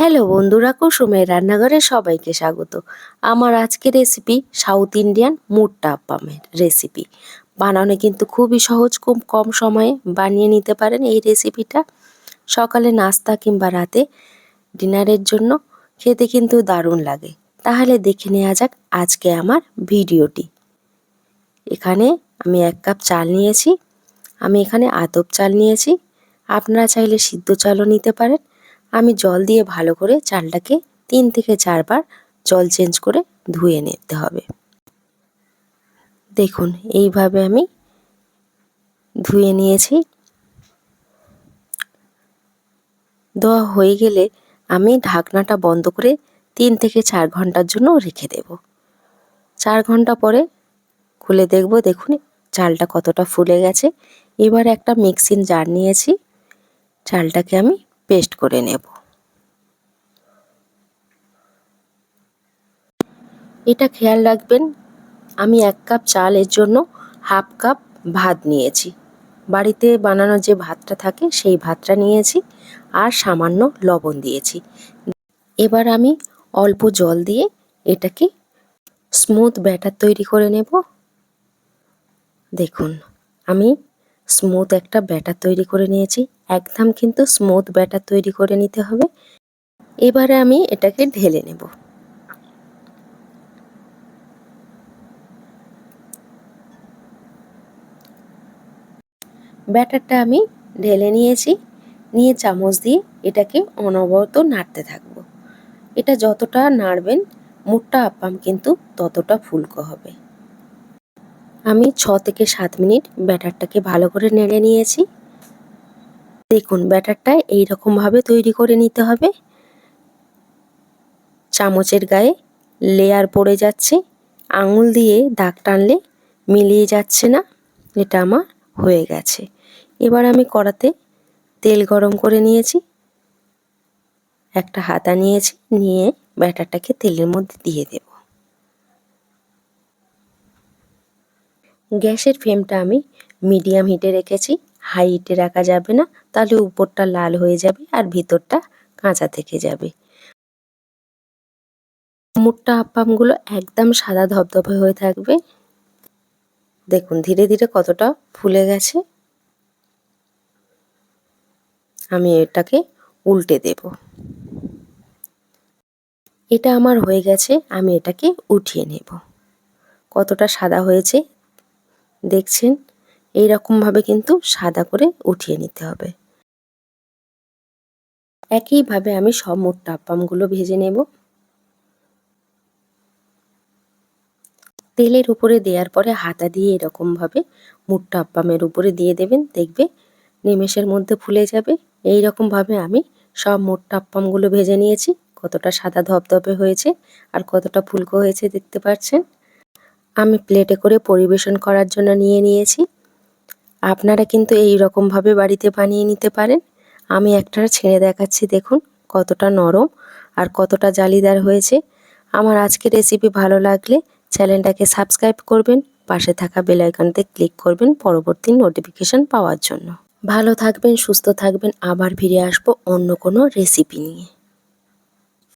Hello বন্ধুরা, কুসুমের রান্নাঘরে সবাইকে স্বাগত। আমার আজকের রেসিপি সাউথ ইন্ডিয়ান মুট্টা আপ্পামের রেসিপি বানানো কিন্তু খুবই সহজ, খুব কম সময়ে বানিয়ে নিতে পারেন এই রেসিপিটা সকালে নাস্তা কিংবা রাতে ডিনারের জন্য খেতে কিন্তু দারুণ লাগে। তাহলে দেখে নেওয়া যাক আজকে আমার ভিডিওটি। এখানে আমি এক কাপ চাল নিয়েছি, আমি এখানে আতপ চাল নিয়েছি। আপনারা চাইলে সিদ্ধ চালও নিতে পারেন। আমি জল দিয়ে ভালো করে চালটাকে তিন থেকে চারবার জল চেঞ্জ করে ধুয়ে নিতে হবে। দেখুন, এইভাবে আমি ধুয়ে নিয়েছি। ধোয়া হয়ে গেলে আমি ঢাকনাটা বন্ধ করে তিন থেকে চার ঘণ্টার জন্য রেখে দেব। চার ঘণ্টা পরে খুলে দেখব, দেখুন, চালটা কতটা ফুলে গেছে। এবার একটা মিক্সিং জার নিয়েছি। চালটাকে আমি পেস্ট করে নেব। এটা খেয়াল রাখবেন, আমি এক কাপ চালের জন্য হাফ কাপ ভাত নিয়েছি। বাড়িতে বানানো যে ভাতটা থাকে, সেই ভাতটা নিয়েছি আর সামান্য লবণ দিয়েছি। এবার আমি অল্প জল দিয়ে এটাকে স্মুথ ব্যাটার তৈরি করে নেব। দেখুন, আমি স্মুথ একটা ব্যাটার তৈরি করে নিয়েছি। একদম কিন্তু স্মুথ ব্যাটার তৈরি করে নিতে হবে। এবারে আমি এটাকে ঢেলে নেব। ব্যাটারটা আমি ঢেলে নিয়েছি। নিয়ে চামচ দিয়ে এটাকে অনবরত নাড়তে থাকব। এটা যতটা নাড়বেন মুটটা আপ্পাম কিন্তু ততটা ফুলকো হবে। আমি ছ থেকে সাত মিনিট ব্যাটারটাকে ভালো করে নেড়ে নিয়েছি। দেখুন, ব্যাটারটা এইরকমভাবে তৈরি করে নিতে হবে। চামচের গায়ে লেয়ার পড়ে যাচ্ছে। আঙুল দিয়ে দাগ টানলে মিলিয়ে যাচ্ছে না। এটা আমার হয়ে গেছে। এবার আমি কড়াতে তেল গরম করে নিয়েছি। একটা হাতা নিয়েছি, নিয়ে ব্যাটারটাকে তেলের মধ্যে দিয়ে দেব। গ্যাসের ফ্লেমটা আমি মিডিয়াম হিটে রেখেছি। হাই হিটে রাখা যাবে না, তাহলে উপরটা লাল হয়ে যাবে আর ভিতরটা কাঁচা থেকে যাবে। মুটটা আপ্পামগুলো একদম সাদা ধবধবে হয়ে থাকবে। দেখুন, ধীরে ধীরে কতটা ফুলে গেছে। আমি এটাকে উল্টে দেব। এটা আমার হয়ে গেছে, আমি এটাকে উঠিয়ে নেব। কতটা সাদা হয়েছে, দেখছেন? এই ভাবে কিন্তু সাদা করে উঠিয়ে নিতে হবে। একইভাবে আমি সব মোট আপ্পামগুলো ভেজে নেব। তেলের উপরে দেওয়ার পরে হাতা দিয়ে এরকমভাবে মুটটা আপ্পামের উপরে দিয়ে দেবেন। দেখবে নিমেষের মধ্যে ফুলে যাবে। এই রকমভাবে আমি সব মোটটা আপ্পামগুলো ভেজে নিয়েছি। কতটা সাদা ধপধপে হয়েছে আর কতটা ফুলকো হয়েছে দেখতে পাচ্ছেন। আমি প্লেটে করে পরিবেশন করার জন্য নিয়ে নিয়েছি। আপনারা কিন্তু এই রকমভাবে বাড়িতে বানিয়ে নিতে পারেন। আমি একটা ছেড়ে দেখাচ্ছি, দেখুন কতটা নরম আর কতটা জালিদার হয়েছে। আমার আজকের রেসিপি ভালো লাগলে চ্যানেলটাকে সাবস্ক্রাইব করবেন, পাশে থাকা বেলাইকনতে ক্লিক করবেন পরবর্তী নোটিফিকেশান পাওয়ার জন্য। ভালো থাকবেন, সুস্থ থাকবেন, আবার ফিরে আসব অন্য কোনো রেসিপি নিয়ে।